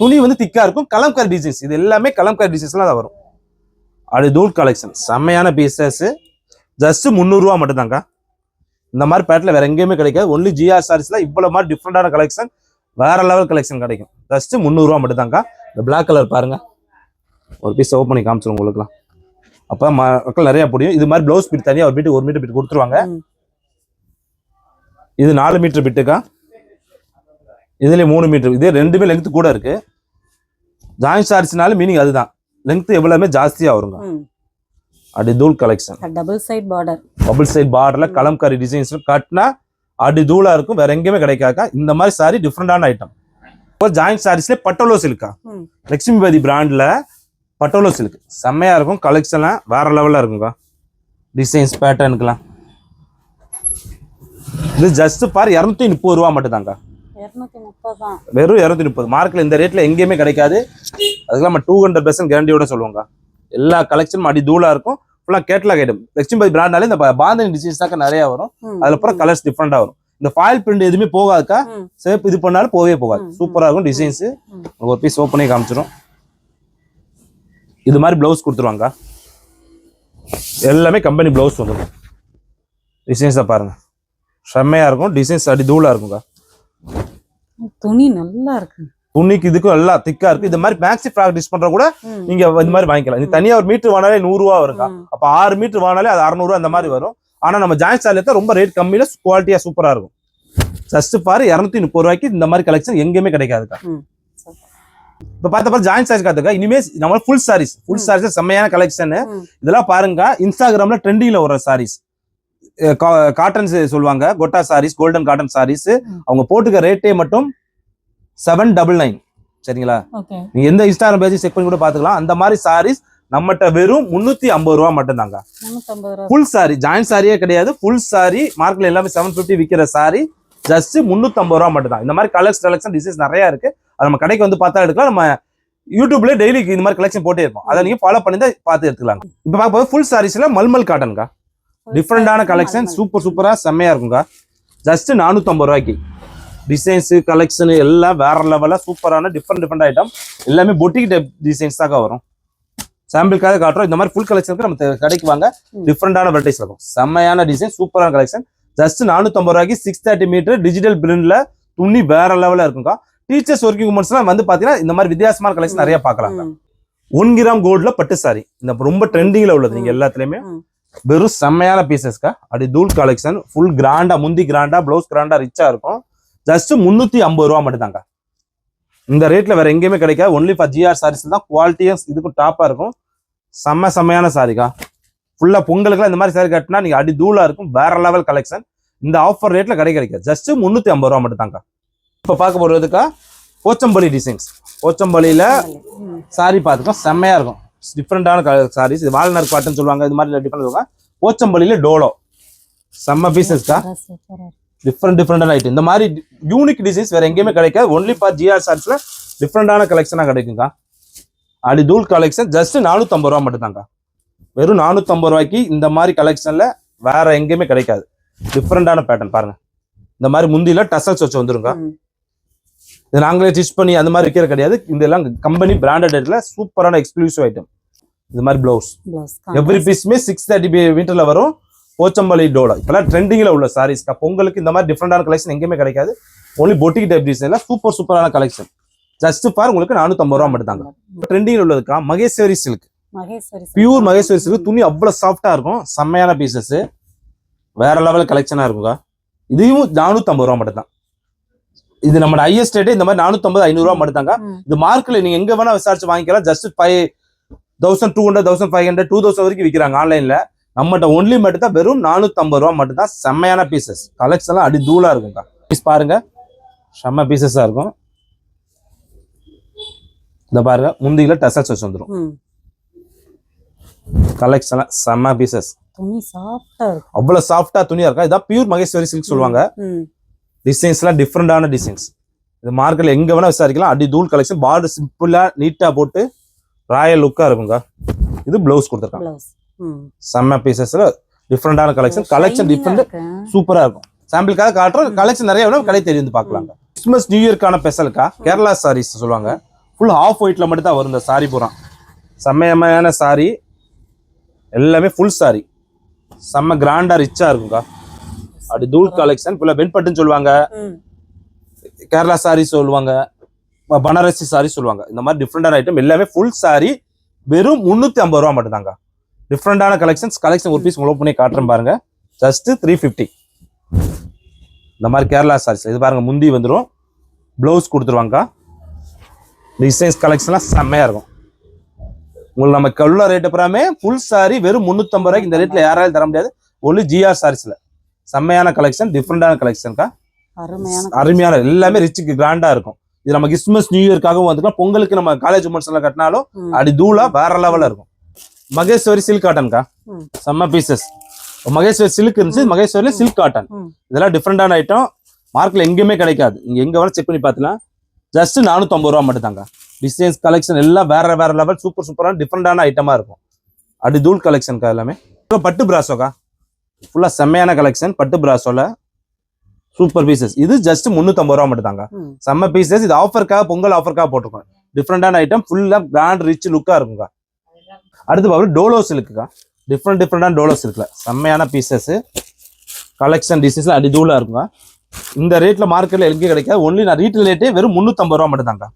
துணி வந்து திக்கா இருக்கும். கலம்கரி டிசைன்ஸ் இது எல்லாமே கலம்கரி டிசைன்ஸ்ல தான் வரும். அடி தூள் கலெக்ஷன் செம்மையான பீசஸ் ஜஸ்ட் முந்நூறுரூவா மட்டும்தாங்க இந்த மாதிரி பேட்டில் வேற எங்கேயுமே கிடைக்காது. ஒன்லி ஜிஆர் சாரீஸ்ல இவ்வளவு மாதிரி டிஃப்ரெண்டான கலெக்ஷன் வேற லெவல் கலெக்ஷன் கிடைக்கும். ஜஸ்ட் முந்நூறுரூவா மட்டும்தாங்க இந்த Black கலர் பாருங்க. ஒரு பீஸ் ஓப்பன் பண்ணி காமிச்சிரும் உங்களுக்குலாம் அப்போ மக்கள் நிறைய புரியும் இது மாதிரி ப்ளவுஸ் பிட் தனியாக ஒரு மீட்டர் ஒரு மீட்டர் பிட் கொடுத்துருவாங்க. இது நாலு மீட்டர் பிட்டுக்கா இதுல மூணு மீட்டர் இது ரெண்டுமே லெங்த் கூட இருக்கு. ஜாயின் சார்ஜ்னால மீனிங் அதுதான். லெங்த் எவ்வளவுமே ஜாஸ்தியா வருங்க. அடி தூள் collection double side border bubble side பார்டர்ல கலம்காரி டிசைன்ஸ் கட்டினா அடி தூளா இருக்கும் வேற எங்கேயுமே கிடைக்காக்கா. இந்த மாதிரி சாரி டிஃப்ரெண்டான ஐட்டம் இப்போ ஜாயின் சாரீஸ்ல பட்டோலோ சில்கா லட்சுமிபதி பிராண்ட்ல பட்டோலோ சில்க் செம்மையா இருக்கும் கலெக்ஷன்லாம் வேற லெவல்ல இருக்குங்க டிசைன்ஸ் பேட்டர்னுக்குலாம் இது ஜஸ்ட் பார் இரநூத்தி முப்பது ரூபா தான் வெறும் இரநூத்தி முப்பது. மார்க்கில் இந்த ரேட்ல எங்கேயுமே கிடைக்காது. அதுக்கு நம்ம டூ ஹண்ட்ரட் பெர்சன்ட் கேரண்டியோட சொல்லுவாங்க எல்லா கலெக்ஷனும் அடி தூளா இருக்கும். ஃபுல்லாக கேட்லாக் ஐட்டம் லட்சுமிபதி பிராண்ட்னாலே இந்த பாந்தனி டிசைன்ஸ் தாக்க நிறைய வரும். அதுல அப்புறம் கலர்ஸ் டிஃப்ரெண்டா வரும். இந்த ஃபாயில் பிரிண்ட் எதுவுமே போகாதுக்கா? சேப் இது பண்ணாலும் போகவே போகாது. ம், சூப்பரா இருக்கும் டிசைன்ஸ். ஒரு பீஸ் ஓப்பன் பண்ணி காமிச்சிரும். இது மாதிரி பிளவுஸ் கொடுத்துருவாங்க எல்லாமே கம்பெனி பிளவுஸ் வந்துடும் டிசைன்ஸை பாருங்க. செம்மையா இருக்கும். டிசைன்ஸ் அடி தூளா இருக்குங்க துணி நல்லா இருக்கு துணிக்கு இதுக்கும் எல்லாம் திக்கா இருக்கு. இந்த மாதிரி மேக்ஸி ஃப்ராக் டிஷ் பண்ற கூட நீங்க இந்த மாதிரி வாங்கிக்கலாம். இது தனியா ஒரு மீட்டர் வாங்கினாலே நூறு ரூபா வருங்க. அப்ப ஆறு மீட்டர் வாங்கினாலே அது அறுநூறு அந்த மாதிரி வரும். ஆனா நம்ம ஜாயின்ட் ஸ்டார்ல ரொம்ப ரேட் கம்மியில குவாலிட்டியா சூப்பரா இருக்கும். ஜஸ்ட் பாரு இரநூத்தி முப்பது ரூபாய்க்கு இந்த மாதிரி கலெக்ஷன் எங்கேயுமே கிடைக்காதுக்கா. இப்ப பார்த்த பாரு ஜாயின்ட் சாரீஸ் காத்துக்கா இனிமே நம்ம ஃபுல் சாரீஸ் ஃபுல் சாரீஸ் செம்மையான கலெக்ஷன். இதெல்லாம் பாருங்க இன்ஸ்டாகிராம்ல ட்ரெண்டிங்ல வர சாரீஸ் காட்டன்ஸ் சொல்லுவாங்க. கொட்டா சாரீஸ் கோல்டன் காட்டன் சாரீஸ். அவங்க போட்டுக்க ரேட்டே மட்டும் செவன் டபுள் நைன் சரிங்களா? நீங்க எந்த இன்ஸ்டாகிராம் பேஜ் செக் பண்ணி கூட பாத்துக்கலாம் அந்த மாதிரி சாரீஸ் நம்மகிட்ட வெறும் முன்னூத்தி ஐம்பது ரூபா முந்நூற்றம்பது ரூபா. ஃபுல் சாரி ஜாயின் சாரியே கிடையாது. ஃபுல் சாரி மார்க்கெட்ல எல்லாமே செவன் ஃபிஃப்டி விற்கிற சாரி ஜஸ்ட் முந்நூற்றம்பது ரூபா மட்டும் தான் இந்த மாதிரி கலர்ஸ் கலெக்ஷன் டிசைன்ஸ் நிறைய இருக்கு. அது நம்ம கடைக்கு வந்து பார்த்தா எடுக்கலாம். நம்ம யூடியூப்ல டெய்லி இந்த மாதிரி கலெக்ஷன் போட்டே இருப்போம். அதை நீங்க ஃபாலோ பண்ணி தான் பார்த்து எடுத்துக்கலாம் இப்போ பார்க்கும்போது ஃபுல் சாரீஸ்ல மல்மல் காட்டன்கா டிஃப்ரெண்டான கலெக்ஷன் சூப்பர் சூப்பரா செம்மையா இருக்குங்க. ஜஸ்ட் நானூற்றம்பது ரூபாய்க்கு. டிசைன்ஸ் கலெக்ஷன் எல்லாம் வேற லெவலா சூப்பரான டிஃப்ரெண்ட் டிஃப்ரெண்ட் ஐட்டம் எல்லாமே பொட்டிக் டைப் டிசைன்ஸ் தாங்க வரும். சாம்பிளுக்காக காட்டுறோம். இந்த மாதிரி ஃபுல் கலெக்ஷனுக்கு நம்ம கடைக்கு வாங்க. டிஃப்ரெண்டான வெரைட்டிஸ் இருக்கும். செம்மையான டிசைன் சூப்பரான கலெக்ஷன் ஜஸ்ட் நானூற்றம்பது ரூபாய்க்கு சிக்ஸ் தேர்ட்டி மீட்டர் டிஜிட்டல் பிரிண்ட்ல துணி வேற லெவலில் இருக்குங்க டீச்சர்ஸ் ஒர்க்கிங் உமன்ஸ்லாம் வந்து பார்த்தீங்கன்னா இந்த மாதிரி வித்தியாசமான கலெக்ஷன் நிறைய பார்க்கலாங்க ம், ஒன் கிராம் கோல்ட்ல பட்டு சாரி இந்த ரொம்ப ட்ரெண்டிங்ல உள்ளது நீங்க எல்லாத்துலயுமே. வெறும் செம்மையான பீசஸ்க்கா அப்படி தூள் கலெக்ஷன் ஃபுல் கிராண்டா முந்தி கிராண்டா ப்ளவுஸ் கிராண்டா ரிச்சா இருக்கும். ஜஸ்ட் முந்நூற்றி ஐம்பது ரூபா மட்டும்தாங்க. இந்த ரேட்டில் வேறு எங்கேயுமே கிடைக்காது. ஒன்லி ஃபார் ஜிஆர் சாரீஸ் தான் குவாலிட்டியும் இதுக்கும் டாப்பாக இருக்கும். செம்ம செம்மையான சாரிக்கா ஃபுல்லாக பொங்கலுக்குலாம் இந்த மாதிரி சாரி கட்டினா நீங்கள் அடி தூளாக இருக்கும். வேற லெவல் கலெக்ஷன் இந்த ஆஃபர் ரேட்டில் கடை கிடைக்காது. ஜஸ்ட் முந்நூற்றி ஐம்பது ரூபா மட்டும் தாங்க இப்போ பார்க்க போகிறதுக்கா போச்சம்பள்ளி டிசைன்ஸ் போச்சம்பள்ளியில் சாரி பார்த்துக்கோ. செம்மையாக இருக்கும். டிஃப்ரெண்டான கலர் சாரீஸ் இது வால்நர் காட்டன் சொல்லுவாங்க. இது மாதிரி டிஃப்ரெண்ட் இருக்கும். போச்சம்பள்ளியில டோலோ செம்ம பீசஸ்க்கா டிஃப்ரெண்ட் டிஃப்ரெண்டான ஐட்டம் இந்த மாதிரி யூனிக் டிசைன்ஸ் வேற எங்கேயுமே கிடைக்காது. ஒன்லி ஃபார் ஜிஆர் சாரீஸ்ல டிஃப்ரெண்டான கலெக்ஷனா கிடைக்குங்க அடி தூள் கலெக்ஷன் ஜஸ்ட் நானூத்தம்பது ரூபா மட்டும்தாங்க வெறும் நானூத்தம்பது ரூபாய்க்கு இந்த மாதிரி கலெக்ஷன்ல வேற எங்கேயுமே கிடைக்காது. டிஃப்ரெண்டான பேட்டர்ன் பாருங்க. இந்த மாதிரி முந்தில டசல்ஸ் வச்சு வந்துருங்க இது நாங்களே ஸ்டிச் பண்ணி அந்த மாதிரி விற்கிற கிடையாது. இதெல்லாம் கம்பெனி பிராண்டட் ரேட்ல சூப்பரான எக்ஸ்க்ளூசிவ் ஐட்டம் இது மாதிரி பிளவுஸ் எவ்ரி. பீஸுமே சிக்ஸ் தேர்ட்டி மீட்டர்ல வரும். போச்சம்பள்ளி டோலா இப்பெல்லாம் ட்ரெண்டிங்ல உள்ள சாரீஸ் பொங்கலுக்கு இந்த மாதிரி டிஃப்ரெண்டான கலெக்ஷன் எங்கேயுமே கிடைக்காது. ஒன்லி பொட்டிக் டைப் டிசைன்ல சூப்பர் சூப்பரான கலெக்ஷன் ஜஸ்ட் ஃபார் உங்களுக்கு நானூத்தம்பது ரூபா மட்டும் தாங்க. ட்ரெண்டிங்ல உள்ளதுக்கா? Maheshwari silk pure Maheshwari silk துணி அவ்வளவு சாஃப்டா இருக்கும். செம்மையான பீசஸ் வேற லெவல் கலெக்ஷனா இருக்குங்க இதையும் நானூத்தம்பது ரூபா மட்டும் தான். இது நம்ம ஹையஸ்ட் ரேட்டே இந்த மாதிரி நானூத்தம்பது ஐநூறு ரூபா மட்டும் தாங்க. இது மார்க்கெட்ல நீங்க எங்க வேணா விசாரிச்சு வாங்கிக்கலாம். Just five thousand two hundred thousand five hundred two thousand வரைக்கும் விற்கிறாங்க ஆன்லைன்ல நம்மகிட்ட ஒன்லி மட்டும் தான் வெறும் நானூத்தம்பது ரூபா மட்டும் தான் செம்மையான பீசஸ் கலெக்ஷன் எல்லாம் அடி தூளா இருக்கும்க்கா. பீஸ் பாருங்க. செம்ம பீசஸா இருக்கும். இந்த பாருங்க முந்தியில டசல்ஸ் வச்சு வந்துடும் ம். கலெக்ஷன் எல்லாம் செம்ம பீசஸ் துணி சாஃப்டா அவ்வளவு சாஃப்டா துணியா இருக்கா? இதான் பியூர் மகேஸ்வரி சில்க் சொல்லுவாங்க. டிசைன்ஸ் எல்லாம் டிஃப்ரெண்டான டிசைன்ஸ் இது மார்க்கெட்ல எங்க வேணா விசாரிக்கலாம். அடி தூள் கலெக்ஷன் பார்டர் சிம்பிளா நீட்டா போட்டு ராயல் லுக்கா இருக்குங்க இது பிளவுஸ் கொடுத்துருக்காங்க. செம்ம பீசஸ்ல டிஃப்ரெண்டான கலெக்ஷன் கலெக்ஷன் டிஃப்ரெண்ட். சூப்பரா இருக்கும். சாம்பிளுக்காக காட்டுறோம். கலெக்ஷன் நிறைய வேணும் கடை தெரிந்து பார்க்கலாங்க கிறிஸ்மஸ் நியூ இயர்க்கான ஸ்பெஷலுக்கா கேரளா சாரீஸ் சொல்லுவாங்க. ஃபுல் ஆஃப் ஒயிட்ல மட்டும் தான் வரும் இந்த சாரி பூரா. செம்மையமையான சாரி எல்லாமே ஃபுல் சாரி செம்ம கிராண்டா ரிச்சா இருக்குங்க அப்படி தூள் கலெக்ஷன் ஃபுல்லா வெண்பட்டுன்னு சொல்லுவாங்க. கேரளா சாரி சொல்லுவாங்க. பனாரசி சாரி சொல்லுவாங்க. இந்த மாதிரி டிஃப்ரெண்டான ஐட்டம் எல்லாமே ஃபுல் சாரி வெறும் முந்நூற்றி ஐம்பது ரூபா மட்டும் தாங்க டிஃப்ரெண்டான கலெக்ஷன்ஸ் கலெக்ஷன் ஒரு பீஸ் உங்களுக்கு பண்ணி காட்டுறேன் பாருங்க. ஜஸ்ட் த்ரீ ஃபிஃப்டி இந்த மாதிரி கேரளா சாரீஸ் இது பாருங்க முந்தி வந்துடும் ப்ளவுஸ் கொடுத்துருவாங்க. டிசைன்ஸ் கலெக்ஷன்லாம் செம்மையா இருக்கும். உங்களுக்கு நம்ம உள்ள ரேட்டு புறாமே ஃபுல் சாரி வெறும் முந்நூற்றம்பது ரூபாய்க்கு இந்த ரேட்ல யாராலும் தர முடியாது. ஒன்லி ஜிஆர் சாரீஸ்ல செம்மையான கலெக்ஷன் டிஃப்ரெண்டான கலெக்ஷன்க்கா அருமையான எல்லாமே ரிச்சுக்கு கிராண்டா இருக்கும். இது நம்ம கிறிஸ்துமஸ் நியூ இயர்க்காகவும் வந்துக்கலாம் பொங்கலுக்கு நம்ம காலேஜ் உமன்ஸ் எல்லாம் கட்டினாலும் அடி தூளா வேற லெவல்ல இருக்கும். மகேஸ்வரி சில்க் காட்டன்கா ம். செம்ம பீசஸ் மகேஸ்வர் சில்க் இருந்துச்சு மகேஸ்வரில் சில்க் காட்டன். இதெல்லாம் டிஃப்ரெண்டான ஐட்டம் மார்க்கெட்ல எங்கேயுமே கிடைக்காது. நீங்க எங்க வேணா செக் பண்ணி பார்த்தலாம் ஜஸ்ட் நானூத்தம்பது ரூபா மட்டும் தாங்க. டிசைன்ஸ் கலெக்ஷன் எல்லாம் வேற வேற லெவல் சூப்பர் சூப்பரான டிஃப்ரெண்டான ஐட்டமா இருக்கும். அடி தூள் கலெக்ஷன்க்கா எல்லாமே. பட்டு பிராசோக்கா ஃபுல்லா செம்மையான கலெக்ஷன் பட்டு பிராசோல சூப்பர் பீசஸ் இது ஜஸ்ட் முந்நூத்தம்பது ரூபா மட்டும் தாங்க. ம். செம்ம பீசஸ் இது ஆஃபருக்காக பொங்கல் ஆஃபருக்காக போட்டிருக்கோம். டிஃப்ரெண்டான ஐட்டம் ஃபுல்லா கிராண்ட் ரிச் லுக்கா இருக்குங்க. அடுத்து பாரு டோலோ சில்க்குக்கா டிஃப்ரெண்ட் டிஃப்ரெண்டான டோலோ சில்க்கில் செம்மையான பீசஸ்ஸு கலெக்ஷன் டிசைன்ஸ்ல அடி தூளாக இருக்குங்க இந்த ரேட்டில் மார்க்கெட்டில் எங்கேயும் கிடைக்காது. ஒன்லி நான் ரீட்டைல் ரேட்டே வெறும் முந்நூற்றம்பது ரூபா மட்டும் தாங்க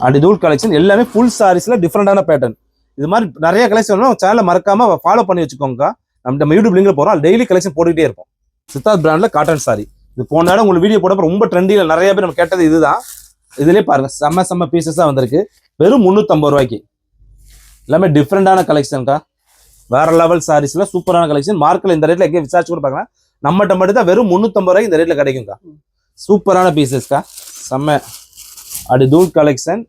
அடி தூள் கலெக்ஷன் எல்லாமே ஃபுல் சாரீஸில் டிஃப்ரெண்டான பேட்டர்ன் இது மாதிரி நிறைய கலெக்ஷன் சேனலை மறக்காமல் ஃபாலோ பண்ணி வச்சுக்கோங்க நம்ம நம்ம யூடியூப் போகிறோம் போறோம் டெய்லி கலெக்ஷன் போட்டுக்கிட்டே இருப்போம். சித்தார்த் பிராண்டில் காட்டன் சாரி இது போன இடம் உங்களுக்கு வீடியோ போட்டப்ப ரொம்ப ட்ரெண்டில் நிறைய பேர் நம்ம கேட்டது இதுதான். இதுலேயே பாருங்கள் செம்ம செம்ம பீசஸாக வந்திருக்கு. வெறும் முந்நூற்றம்பது ரூபாய்க்கு. எல்லாமே டிஃப்ரெண்டான கலெக்ஷன்க்கா வேற லெவல் சாரீஸ்ல சூப்பரான கலெக்ஷன் மார்க்கில் இந்த ரேட்ல எங்கேயும் விசாரிச்சு கூட பார்க்கலாம். நம்மகிட்ட மட்டும் தான் வெறும் முந்நூற்றம்பது ரூபாய்க்கு இந்த ரேட்ல கிடைக்கும்க்கா சூப்பரான பீசஸ்க்கா செம்ம. அடி தூள் கலெக்ஷன்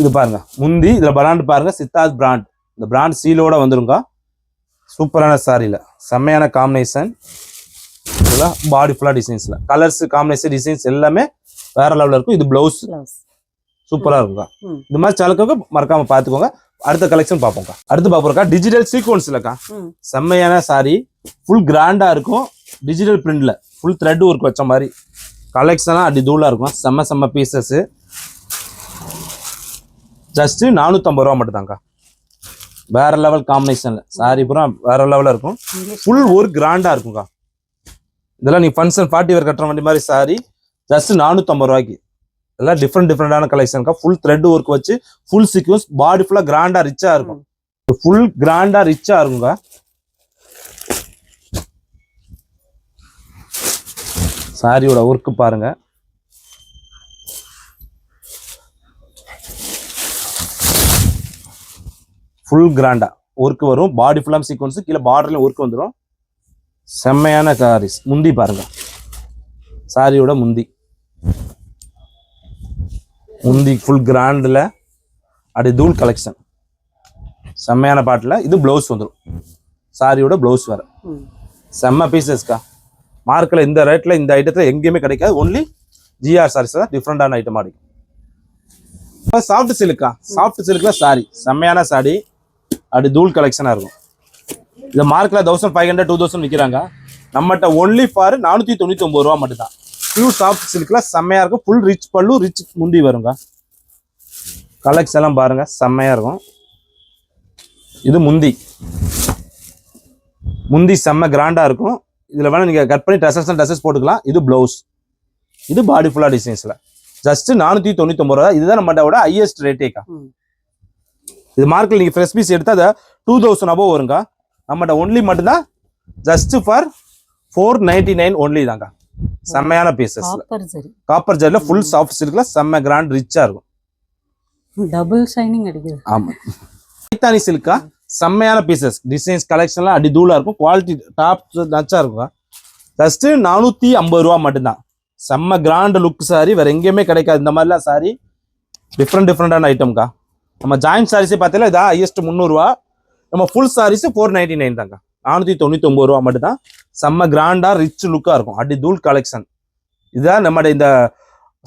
இது பாருங்க. முந்தி இதில் பிராண்ட் பாருங்க. சித்தார்த் பிராண்ட் இந்த பிராண்ட் சீலோட வந்துருங்க சூப்பரான சாரியில் செம்மையான காம்பினேஷன் இதெல்லாம் பாடி ஃபுல்லாக டிசைன்ஸில் கலர்ஸ் காம்பினேஷன் டிசைன்ஸ் எல்லாமே வேற லெவலில் இருக்கும். இது பிளவுஸ் பிளவுஸ் சூப்பரா இருக்குங்க ம். இந்த மாதிரி சலுக்காக மறக்காம பாத்துக்கோங்க. அடுத்த கலெக்ஷன் பார்ப்போம்க்கா அடுத்து பார்ப்போம்க்கா டிஜிட்டல் சீக்வன்ஸ் இல்லக்கா. ம். செம்மையான சாரி ஃபுல் கிராண்டா இருக்கும். டிஜிட்டல் பிரிண்ட்ல ஃபுல் த்ரெட் ஒர்க் வச்ச மாதிரி. கலெக்ஷனா அடி தூளா இருக்கும். செம்ம செம்ம பீசஸ் ஜஸ்ட் நானூத்தம்பது ரூபா மட்டும் தாங்க வேற லெவல் காம்பினேஷன்ல சாரி பூரா வேற லெவல்ல இருக்கும். ஃபுல் ஒர்க் கிராண்டா இருக்கும்க்கா. இதெல்லாம் நீ ஃபங்க்ஷன் பார்ட்டி வேர் கட்டுற வண்டி மாதிரி சாரி ஜஸ்ட் நானூத்தம்பது ரூபாய்க்கு. எல்லாம் டிஃப்ரெண்ட் டிஃப்ரெண்டான கலெக்ஷன் ஃபுல் த்ரெட் ஒர்க் வச்சு ஃபுல் சீக்வன்ஸ் பாடி ஃபுல்லாக கிராண்டாக ரிச்சாக இருக்கும். ஃபுல் கிராண்டாக ரிச்சாக இருக்குங்க சாரியோட ஒர்க்கு பாருங்க. ஃபுல் கிராண்டா ஒர்க் வரும். பாடி ஃபுல்லாம் சீக்வன்ஸு கீழே பார்டர்லையும் ஒர்க் வந்துடும் செம்மையான சாரீஸ் முந்தி பாருங்க. சாரியோட முந்தி. முந்தி ஃபுல் கிராண்டில் அப்படி தூள் கலெக்ஷன் செம்மையான பாட்டில் இது ப்ளவுஸ் வந்துடும் சாரியோட ப்ளவுஸ் வேற. செம்ம பீசஸ்க்கா மார்க்கில் இந்த ரேட்டில் இந்த ஐட்டத்தில் எங்கேயுமே கிடைக்காது. ஒன்லி ஜிஆர் சாரீஸ் தான் டிஃப்ரெண்டான ஐட்டமாக இருக்கும் இப்போ சாஃப்ட் சில்க்கா சாஃப்ட் சில்கில் சாரி செம்மையான சாரி அப்படி தூள் கலெக்ஷனாக இருக்கும். இந்த மார்க்கில் thousand five hundred two thousand விற்கிறாங்க நம்மகிட்ட ஒன்லி ஃபார் நானூற்றி தொண்ணூற்றி ஒம்பது ரூபா மட்டும் தான் பியூர் சாஃப்ட் சில்கில் செம்மையாக இருக்கும். ஃபுல் ரிச் பல்லு ரிச் முந்தி வருங்க கலெக்ஷன் எல்லாம் பாருங்க செம்மையாக இருக்கும். இது முந்தி. முந்தி செம்ம கிராண்டாக இருக்கும். இதில் வேணால் நீங்கள் கட் பண்ணி ட்ரெஸ்ஸஸ் ட்ரெஸ்ஸஸ் போட்டுக்கலாம். இது ப்ளவுஸ் இது பாடி ஃபுல்லாக டிசைன்ஸில் ஜஸ்ட் நானூற்றி தொண்ணூத்தொம்பது ரூபா இதுதான் நம்மகிட்ட ஹையஸ்ட் ரேட்டேக்கா. இது மார்க்கெட் நீங்கள் ஃப்ரெஷ் பீஸ் எடுத்தால் அதை டூ தௌசண்ட் அபோவ் வருங்க நம்மகிட்ட ஒன்லி மட்டும்தான் just for four ninety nine only தாங்க செம்மையான பீசஸ் காப்பர் ஜெல்ல ஃபுல் சாஃப்ட் சில்க்ல செம்ம கிராண்ட் ரிச்சா இருக்கும். டபுள் ஷைனிங் அடிக்குது. ஆமா. பைத்தானி சில்கா செம்மையான பீசஸ் டிசைன்ஸ் கலெக்ஷன்லாம் அடி தூளா இருக்கும். குவாலிட்டி டாப் நச்சா இருக்கும். ஜஸ்ட் நானூத்தி ஐம்பது ரூபா மட்டும்தான். செம்ம கிராண்ட் லுக் சாரி வேற எங்கேயுமே கிடைக்காது. இந்த மாதிரிலாம் சாரி டிஃப்ரெண்ட் டிஃப்ரெண்டான ஐட்டம்க்கா நம்ம ஜாயிண்ட் சாரீஸே பார்த்தீங்கன்னா இதா ஹையஸ்ட் முந்நூறுரூவா நம்ம full saris four ninety nine தாங்க நானூற்றி தொண்ணூற்றி ஒம்பது ரூபா மட்டும்தான். செம்ம கிராண்டா ரிச் லுக்காக இருக்கும். அடி தூள் கலெக்ஷன் இதுதான் நம்மட இந்த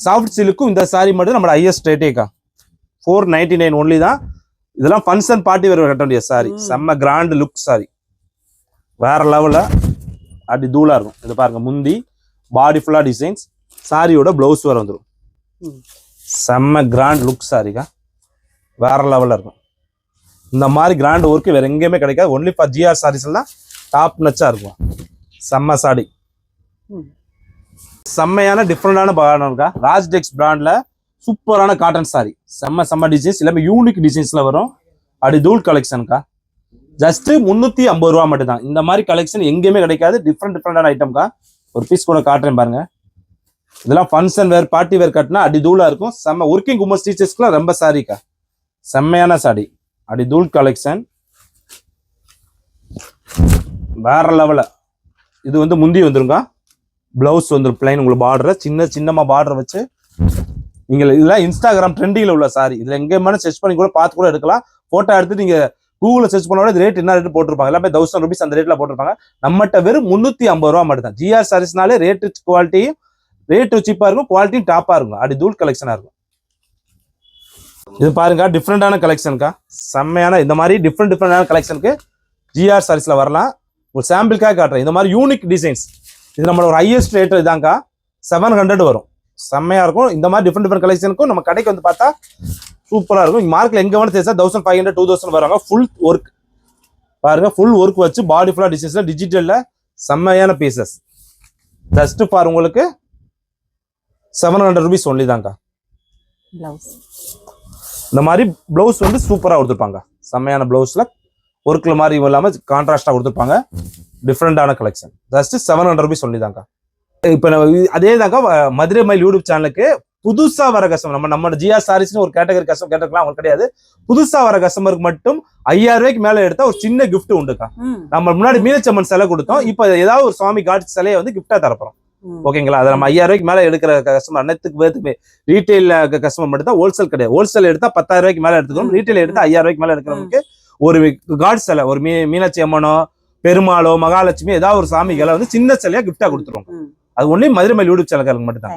சாஃப்ட் சில்க்கும் இந்த சாரி மட்டும் நம்மளோட ஹையஸ்ட் ரேட்டேக்கா ஃபோர் நைன்டி நைன் ஒன்லி தான். இதெல்லாம் ஃபங்க்ஷன் பார்ட்டி வேறு கட்ட முடியாது சாரி. செம்ம கிராண்ட் லுக் சாரி வேற லெவலில் அப்படி தூளா இருக்கும். இது பாருங்க முந்தி பாடி ஃபுல்லா டிசைன்ஸ் சாரியோட பிளவுஸ் வேற வந்துடும். செம்ம கிராண்ட் லுக் சாரிக்கா வேற லெவலில் இருக்கும். இந்த மாதிரி கிராண்ட் ஒர்க்கு வேற எங்கேயுமே கிடைக்காது. ஒன்லி ஃபார் ஜிஆர் சாரீஸ் எல்லாம் டாப் நச்சா இருக்கும். செம்ம சாடி. செம்மையான டிஃப்ரெண்டான பிராண்ட் இருக்கா? ராஜ்டெக்ஸ் பிராண்ட்ல சூப்பரான காட்டன் சாரி செம்ம செம்ம டிசைன்ஸ் எல்லாமே யூனிக் டிசைன்ஸ்ல வரும். அப்படி தூள் கலெக்ஷன்க்கா ஜஸ்ட் முந்நூத்தி ஐம்பது ரூபா மட்டும் தான் இந்த மாதிரி கலெக்ஷன் எங்கேயுமே கிடைக்காது. டிஃப்ரெண்ட் டிஃப்ரெண்டான ஐட்டம்க்கா ஒரு பீஸ் கூட காட்டுறேன் பாருங்க. இதெல்லாம் ஃபங்க்ஷன் வேர் பார்ட்டி வேர் கட்டினா அடி தூளா இருக்கும். செம்ம ஒர்க்கிங் உமன்ஸ் டீச்சர்ஸ்க்குலாம் ரொம்ப சாரிக்கா செம்மையான சாடி அடி தூள் கலெக்ஷன் வேற லெவல இது வந்து முந்தி வந்துருங்க. ப்ளவுஸ் வந்துடும் பிளைன் உங்களுக்கு பார்டர் சின்ன சின்னமாக பார்டர் வச்சு. நீங்கள் இதெல்லாம் இன்ஸ்டாகிராம் ட்ரெண்டிங்கில் உள்ள சாரி இதில் எங்கே வேணாலும் செர்ச் பண்ணி கூட பார்த்து கூட எடுக்கலாம். ஃபோட்டோ எடுத்து நீங்கள் கூகுளில் சர்ச் பண்ணோட ரேட் என்ன ரேட் போட்டிருப்பாங்க. எல்லாமே தௌசண்ட் ருபீஸ் அந்த ரேட்டில் போட்டிருப்பாங்க. நம்மகிட்ட வெறும் முந்நூற்றி ஐம்பது ரூபா மட்டும் தான் ஜிஆர் சாரீஸ்னாலே ரேட்டு குவாலிட்டியும் ரேட்டு சீப்பாக இருக்கும் குவாலிட்டியும் டாப்பாக இருக்கும். அப்படி தூள் கலெக்ஷனாக இருக்கும். இது பாருங்க டிஃப்ரெண்டான கலெக்ஷனுக்கா செம்மையான இந்த மாதிரி டிஃப்ரெண்ட் டிஃப்ரெண்டான கலெக்ஷனுக்கு ஜிஆர் சாரீஸில் வரலாம். ஒரு சாம்பிளுக்காக காட்டுறேன். இந்த மாதிரி யூனிக் டிசைன்ஸ் இது நம்மளோட ஒரு ஹையஸ்ட் ரேட் இதாங்க்கா செவன் ஹண்ட்ரட் வரும். செம்மையா இருக்கும். இந்த மாதிரி டிஃப்ரெண்ட் டிஃப்ரெண்ட் கலெக்ஷனுக்கும் நம்ம கடைக்கு வந்து பார்த்தா சூப்பரா இருக்கும். இங்க மார்க்கெட்ல எங்க வேணும் தெரிஞ்சா thousand five hundred two thousand வராங்க. ஃபுல் ஒர்க் பாருங்க ஃபுல் ஒர்க் வச்சு பாடி ஃபுல்லா டிசைன்ஸ்ல டிஜிட்டல்ல செம்மையான பீசஸ் ஜஸ்ட் ஃபார் உங்களுக்கு. செவன் ஹண்ட்ரட் ருபீஸ் ஒன்லி தாங்க்கா இந்த மாதிரி ப்ளவுஸ் வந்து சூப்பராக கொடுத்துருப்பாங்க செம்மையான ப்ளவுஸில் ஒர்க்கில் மாதிரி இல்லாமல் கான்ட்ராஸ்டாக கொடுத்துருப்பாங்க. டிஃப்ரெண்டான collection just seven hundred rupees சொல்லி தாங்க இப்போ அதே தாங்க மதுரை மயில் யூடியூப் சேனலுக்கு புதுசாக வர கஸ்டமர் நம்ம நம்ம ஜிஆர் சாரீஸ்னு ஒரு கேட்டகரி கஸ்டமர் கேட்டக்கலாம் அவங்க கிடையாது. புதுசாக வர கஸ்டமருக்கு மட்டும் ஐயாயிரம் ரூபாய்க்கு மேலே எடுத்தா ஒரு சின்ன gift உண்டுக்கா. நம்ம முன்னாடி மீனச்சம்மன் சிலை கொடுத்தோம் இப்போ ஏதாவது ஒரு சுவாமி காட் சிலையை வந்து கிஃப்டாக தரப்போம் ம். ஓகேங்களா? அதை நம்ம ஐயாயிரம் ரூபாய்க்கு மேல எடுக்கிற கஸ்டமர் அனைத்துக்கு பேருக்கு ரீட்டைல் கஸ்டமர் மட்டும் தான் ஹோல்சேல் கிடையாது. ஹோல்சேல் எடுத்தா பத்தாயிரம் ரூபாய்க்கு மேல எடுத்துக்கணும். ரீட்டைல் எடுத்தா ஐயாயிரம் ரூபாய்க்கு மேல எடுக்கிறவங்களுக்கு ஒரு காட் சிலை ஒரு மீ மீனாட்சி அம்மனோ பெருமாளோ மகாலட்சுமி ஏதாவது ஒரு சாமிகளை வந்து சின்ன சிலையா கிஃப்டா கொடுத்துருவோம் அது ஒன்லி மதுரை மயில் யூடியூப் சேனலுக்கு மட்டும் தான்